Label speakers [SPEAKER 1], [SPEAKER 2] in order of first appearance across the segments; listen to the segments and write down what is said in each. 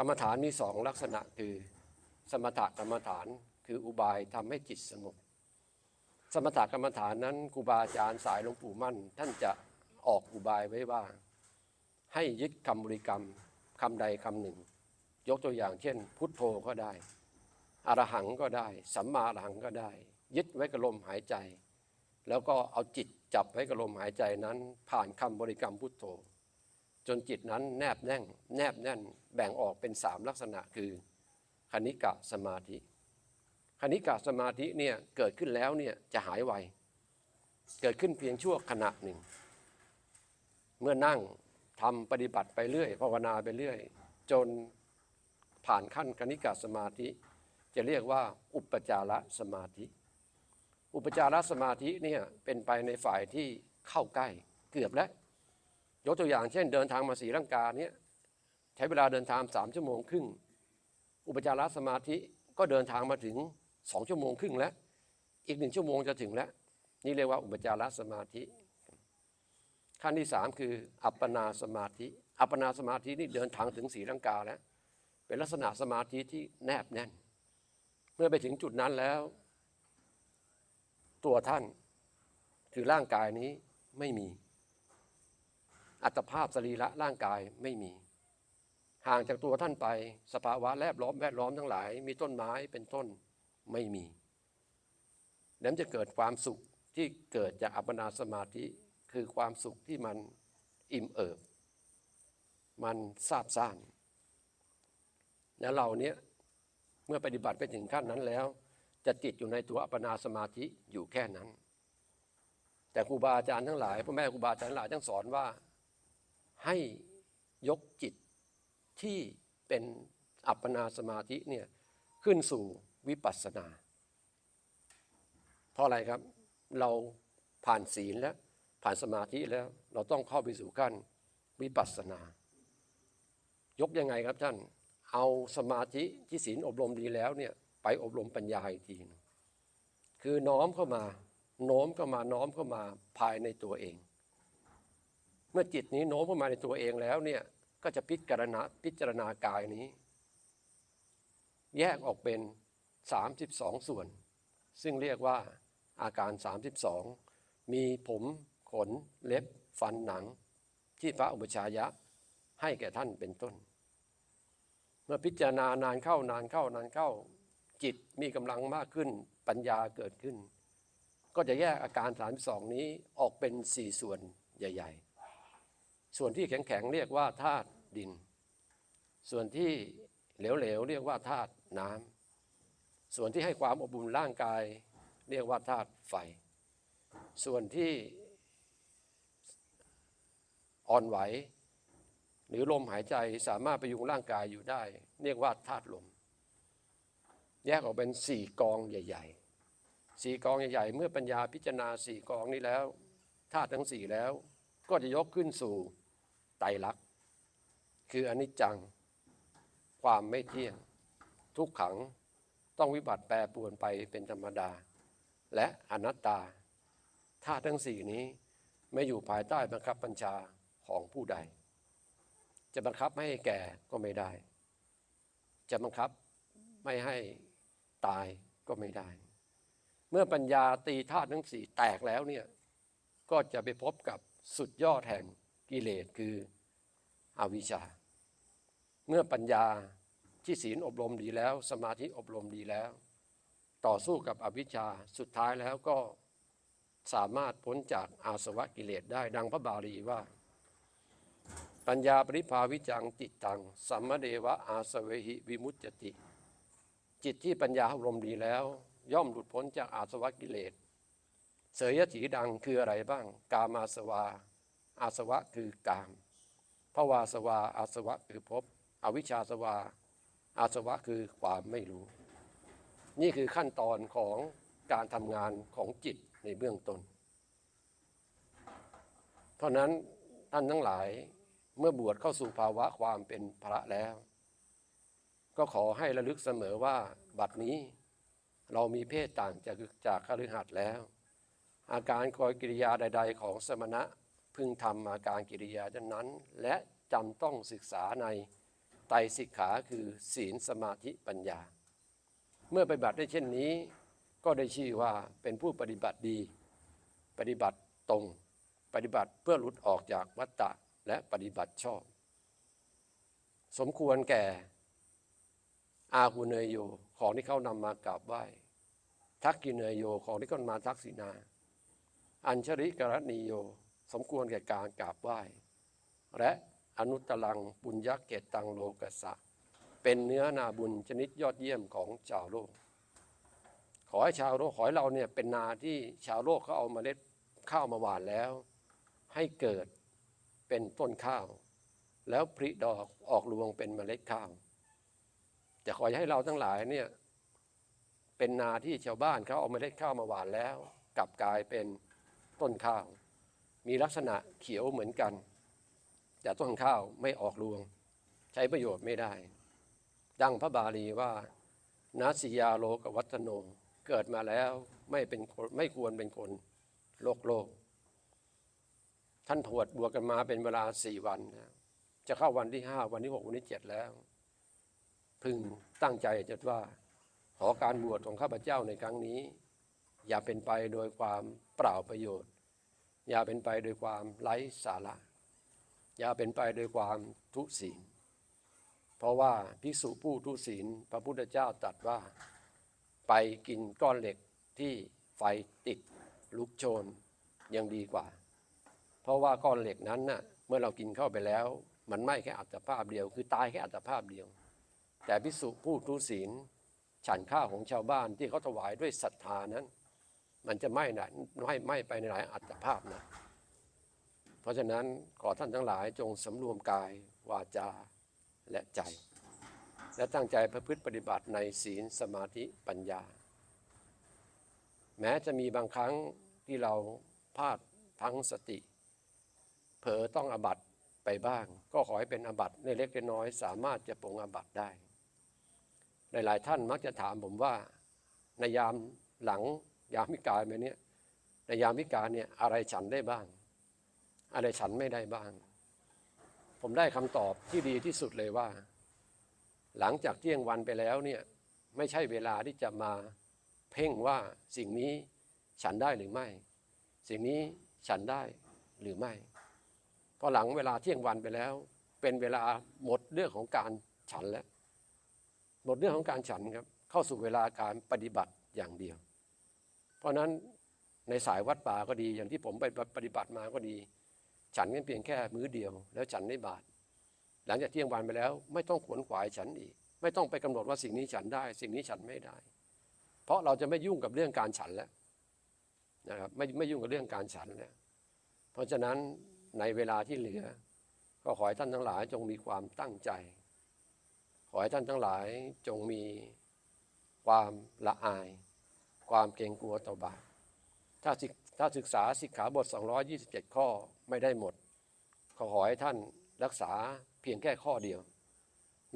[SPEAKER 1] กรรมฐานมีสองลักษณะคือ สมถกรรมฐานคืออุบายทำให้จิตสงบ สมถกรรมฐานนั้นครูบาอาจารย์สายหลวงปู่มั่น ท่านจะออกอุบายไว้ว่า ให้ยึดคำบริกรรมคำใดคำหนึ่ง ยกตัวอย่างเช่น พุทโธก็ได้อรหังก็ได้ สัมมาอรหังก็ได้ ยึดไว้กับลมหายใจ แล้วก็เอาจิตจับไว้กับลมหายใจนั้น ผ่านคำบริกรรมพุทโธ จนจิตนั้นแนบแน่นแนบแน่นแบ่งออกเป็นสามลักษณะคือคณิกะสมาธิคณิกะสมาธิเนี่ยเกิดขึ้นแล้วเนี่ยจะหายไว เกิดขึ้นเพียงชั่วขณะหนึ่ง เมื่อนั่งทำปฏิบัติไปเรื่อยภาวนาไปเรื่อย จนผ่านขั้นคณิกะสมาธิ จะเรียกว่าอุปจารสมาธิ อุปจารสมาธิเนี่ยเป็นไปในฝ่ายที่เข้าใกล้เกือบแล้ว ยกตัวอย่างเช่นเดินทางมาสีลังกาเนี่ยใช้เวลาเดินทางสามชั่วโมงครึ่ง อุปจารสมาธิก็เดินทางมาถึงสองชั่วโมงครึ่งแล้ว อีกหนึ่งชั่วโมงจะถึงแล้ว นี่เรียกว่าอุปจารสมาธิ ขั้นที่สามคือ อัปปนาสมาธิ อัปปนาสมาธินี่เดินทางถึงสีลังกาแล้ว เป็นลักษณะสมาธิที่แนบแน่น เมื่อไปถึงจุดนั้นแล้ว ตัวท่านคือร่างกายนี้ไม่มี อัตภาพสรีระร่างกายไม่มี ห่างจากตัวท่านไป สภาวะแวดล้อมแวดล้อมทั้งหลาย มีต้นไม้เป็นต้นไม่มีแล้วจะเกิดความสุขที่เกิดจากอัปปนาสมาธิคือความสุขที่มันอิ่มเอิบ มันซาบซ่านแล้วเราเนี้ยเมื่อปฏิบัติไปถึงขั้นนั้นแล้ว จะติดอยู่ในตัวอัปปนาสมาธิอยู่แค่นั้น แต่ครูบาอาจารย์ทั้งหลายพ่อแม่ครูบาอาจารย์ทั้งหลายทั้งสอนว่า ให้ยกจิตที่เป็นอัปปนาสมาธิเนี่ยขึ้นสู่วิปัสสนา เพราะอะไรครับ เราผ่านศีลแล้วผ่านสมาธิแล้วเราต้องเข้าไปสู่ขั้นวิปัสสนา ยกยังไงครับท่าน เอาสมาธิที่ศีลอบรมดีแล้วเนี่ยไปอบรมปัญญาอีกทีนึงคือน้อมเข้ามา โน้มเข้ามาน้อมเข้ามาภายในตัวเอง เมื่อจิตนี้โน้มเข้ามาในตัวเองแล้วเนี่ยก็จะพิจารณาพิจารณากายนี้ แยกออกเป็น 32 ส่วน ซึ่งเรียกว่าอาการ 32 มีผมขนเล็บ ฟันหนัง ที่พระอุปชายะให้แก่ท่านเป็นต้น เมื่อพิจารณานานเข้านานเข้านานเข้า จิตมีกำลังมากขึ้นปัญญาเกิดขึ้น ก็จะแยกอาการ 32 นี้ออกเป็น 4 ส่วนใหญ่ ๆ ส่วนที่แข็งๆเรียกว่าธาตุดิน ส่วนที่เหลวๆเรียกว่าธาตุน้ำส่วนที่ให้ความอบอุ่นร่างกาย เรียกว่าธาตุไฟ ส่วนที่อ่อนไหว หรือลมหายใจสามารถประยุงร่างกายอยู่ได้ เรียกว่าธาตุลม แยกออกเป็นสี่กองใหญ่ๆสี่กองใหญ่ๆ เมื่อปัญญาพิจารณาสี่กองนี้แล้วธาตุทั้งสี่แล้วก็จะยกขึ้นสู่ ไตรลักษณ์คืออนิจจัง ความไม่เที่ยง ทุกขังต้องวิบัติแปรปรวนไปเป็นธรรมดา และอนัตตาธาตุทั้งสี่นี้ไม่อยู่ภายใต้บังคับบัญชาของผู้ใด จะบังคับไม่ให้แก่ก็ไม่ได้ จะบังคับไม่ให้ตายก็ไม่ได้ เมื่อปัญญาตีธาตุทั้งสี่แตกแล้วเนี่ยก็จะไปพบกับสุดยอดแห่ง กิเลสคืออวิชชา เมื่อปัญญาที่ศีลอบรมดีแล้ว สมาธิอบรมดีแล้ว ต่อสู้กับอวิชชาสุดท้ายแล้วก็สามารถพ้นจากอาสวะกิเลสได้ดังพระบาลีว่า ปัญญาปริภาวิจังติตังสัมมเดวะอาสเวหิวิมุตติ จิตที่ปัญญาอบรมดีแล้ว ย่อมหลุดพ้นจากอาสวะกิเลสเสยยถีดังคืออะไรบ้าง กามาสวา อาสวะคือกามภวาสวาอาสวะคือภพอวิชชาสวา อาสวะคือความไม่รู้ นี่คือขั้นตอนของการทำงานของจิตในเบื้องต้น เพราะนั้นท่านทั้งหลายเมื่อบวชเข้าสู่ภาวะความเป็นพระแล้ว ก็ขอให้ระลึกเสมอว่าบัดนี้ เรามีเพศต่างจากจากคฤหัสถ์แล้ว อาการคอยกิริยาใด ๆ ของสมณะ พึงทำอาการกิริยาดังนั้น และจำต้องศึกษาในไตรสิกขาคือศีลสมาธิปัญญา เมื่อปฏิบัติได้เช่นนี้ ก็ได้ชื่อว่าเป็นผู้ปฏิบัติดี ปฏิบัติตรง ปฏิบัติเพื่อหลุดออกจากวัฏฏะและปฏิบัติชอบ สมควรแก่อาหุเนยโยของที่เขานำมากราบไหว้ทักกิเนยโยของที่เขามาทักษิณาอัญชริกรณีโย สมควรแก่การกราบไหว้ และอนุตตรังปุญญเกตตังโลกัสะ เป็นเนื้อนาบุญชนิดยอดเยี่ยมของชาวโลก ขอให้ชาวโลกขอให้เราเนี่ยเป็นนาที่ชาวโลกเขาเอาเมาเล็ดข้าวมาหว่านแล้ว ให้เกิดเป็นต้นข้าว แล้วผลิดอกออกรวงเป็นเมล็ดข้าวจะขอให้เราทั้งหลายเนี่ยเป็นนาที่ชาวบ้านเขาเอาเมล็ดข้าวมาหว่านแล้ว กลับกลายเป็นต้นข้าว มีลักษณะเขียวเหมือนกัน แต่ต้นข้าวไม่ออกรวง ใช้ประโยชน์ไม่ได้ ดังพระบาลีว่านาสิยาโลกวัฒโน เกิดมาแล้วไม่เป็นคนไม่ควรเป็นคนโลกโลก ท่านถวดบวกกันมาเป็นเวลาสี่วันนะจะเข้าวันที่ห้าวันที่หกวันที่เจ็ดแล้ว พึงตั้งใจจะว่าขอการบวชของข้าพเจ้าในครั้งนี้ อย่าเป็นไปโดยความเปล่าประโยชน์ อย่าเป็นไปโดยความไร้สาระ อย่าเป็นไปโดยความทุศีล เพราะว่าภิกษุผู้ทุศีลพระพุทธเจ้าตรัสว่า ไปกินก้อนเหล็กที่ไฟติดลุกโชนยังดีกว่า เพราะว่าก้อนเหล็กนั้นน่ะเมื่อเรากินเข้าไปแล้ว มันไหม้แค่อัตภาพเดียว คือตายแค่อัตภาพเดียว แต่ภิกษุผู้ทุศีล ฉันข้าวของชาวบ้านที่เขาถวายด้วยศรัทธานั้น มันจะไหม้ไหนไหม้ไหม้ไปในหลายอัตภาพนะ เพราะฉะนั้นขอท่านทั้งหลายจงสำรวมกายวาจาและใจ และตั้งใจประพฤติปฏิบัติในศีลสมาธิปัญญา แม้จะมีบางครั้งที่เราพลาดพลังสติ เผลอต้องอบัตไปบ้าง ก็ขอให้เป็นอบัตในเล็กน้อยสามารถจะปรงอบัตได้หลายๆท่านมักจะถามผมว่าในยามหลัง ยามวิกาลแบบนี้ในยามวิกาลเนี่ยอะไรฉันได้บ้าง อะไรฉันไม่ได้บ้าง ผมได้คำตอบที่ดีที่สุดเลยว่า หลังจากเที่ยงวันไปแล้วเนี่ยไม่ใช่เวลาที่จะมาเพ่งว่าสิ่งนี้ฉันได้หรือไม่ สิ่งนี้ฉันได้หรือไม่พอหลังเวลาเที่ยงวันไปแล้ว เป็นเวลาหมดเรื่องของการฉันแล้ว หมดเรื่องของการฉันครับ เข้าสู่เวลาการปฏิบัติอย่างเดียว เพราะนั้นในสายวัดป่าก็ดี อย่างที่ผมไปปฏิบัติมาก็ดี ฉันกันเพียงแค่มื้อเดียว แล้วฉันได้บาท หลังจากเที่ยงวันไปแล้ว ไม่ต้องขวนขวายฉันอีก ไม่ต้องไปกำหนดว่าสิ่งนี้ฉันได้ สิ่งนี้ฉันไม่ได้ เพราะเราจะไม่ยุ่งกับเรื่องการฉันแล้วนะครับไม่ไม่ยุ่งกับเรื่องการฉันแล้วเพราะฉะนั้นในเวลาที่เหลือ ก็ขอให้ท่านทั้งหลายจงมีความตั้งใจ ขอให้ท่านทั้งหลายจงมีความละอาย ความเกรงกลัวต่อบาปถ้าศึกถ้าศึกษาสิกขาบท 227 ข้อไม่ได้หมด ขอขอให้ท่านรักษาเพียงแค่ข้อเดียว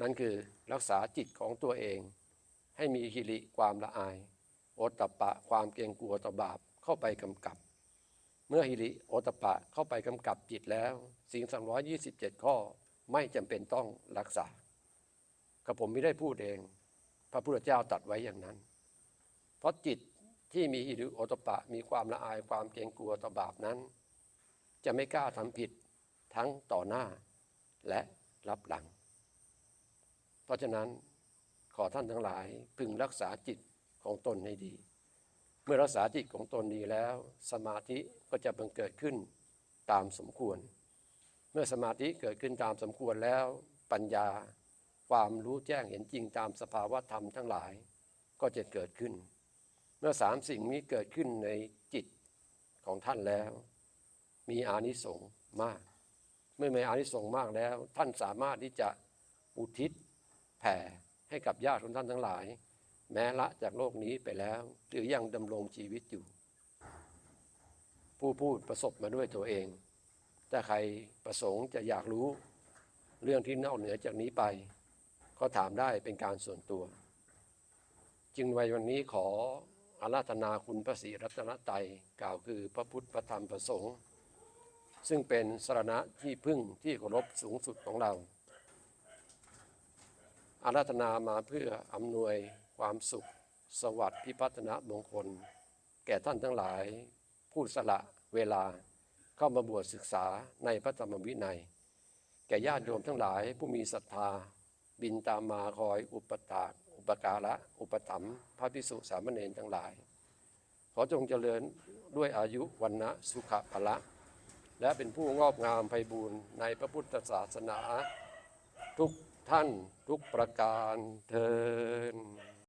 [SPEAKER 1] นั่นคือรักษาจิตของตัวเอง ให้มีฮิริความละอายโอตตปปะความเกรงกลัวต่อบาปเข้าไปกำกับ เมื่อฮิริโอตตปปะเข้าไปกำกับจิตแล้ว สิ่ง 227 ข้อไม่จำเป็นต้องรักษากับผมไม่ได้พูดเอง พระพุทธเจ้าตรัสไว้อย่างนั้น เพราะจิต ที่มีฮิริโอตปะมีความละอายความเกรงกลัวต่อบาปนั้น จะไม่กล้าทำผิดทั้งต่อหน้าและรับหลัง เพราะฉะนั้นขอท่านทั้งหลายพึงรักษาจิตของตนให้ดี เมื่อรักษาจิตของตนดีแล้ว สมาธิก็จะบังเกิดขึ้นตามสมควร เมื่อสมาธิเกิดขึ้นตามสมควรแล้วปัญญาความรู้แจ้งเห็นจริงตามสภาวะธรรมทั้งหลายก็จะเกิดขึ้น มื่อสามสิ่งนี้เกิดขึ้นในจิตของท่านแล้ว มีอานิสงส์มาก เมื่อมีอานิสงส์มากแล้ว ท่านสามารถที่จะอุทิศแผ่ให้กับญาติของท่านทั้งหลาย แม้ละจากโลกนี้ไปแล้ว หรือยังดำรงชีวิตอยู่ ผู้พูดประสบมาด้วยตัวเอง ถ้าใครประสงค์จะอยากรู้เรื่องที่นอกเหนือจากนี้ไป ก็ถามได้เป็นการส่วนตัว จึงในวันนี้ขอ อาราธนาคุณพระศรีรัตนตรัยกล่าวคือพระพุทธพระธรรมพระสงฆ์ซึ่งเป็นสรณะที่พึ่งที่เคารพสูงสุดของเรา อาราธนามาเพื่ออำนวยความสุข สวัสดิ์พิพัฒนมงคล แก่ท่านทั้งหลาย ผู้สละเวลาเข้ามาบวชศึกษาในพระธรรมวินัย แก่ญาติโยมทั้งหลายผู้มีศรัทธาบินตามมาคอยอุปตาก อุปการะ อุปถัมภ์พระพิสุสามเณรทั้งหลาย ขอจงเจริญด้วยอายุวันนะสุขะละ และเป็นผู้งอกงามไพบูรณ์ในพระพุทธศาสนา ทุกท่านทุกประการเทิน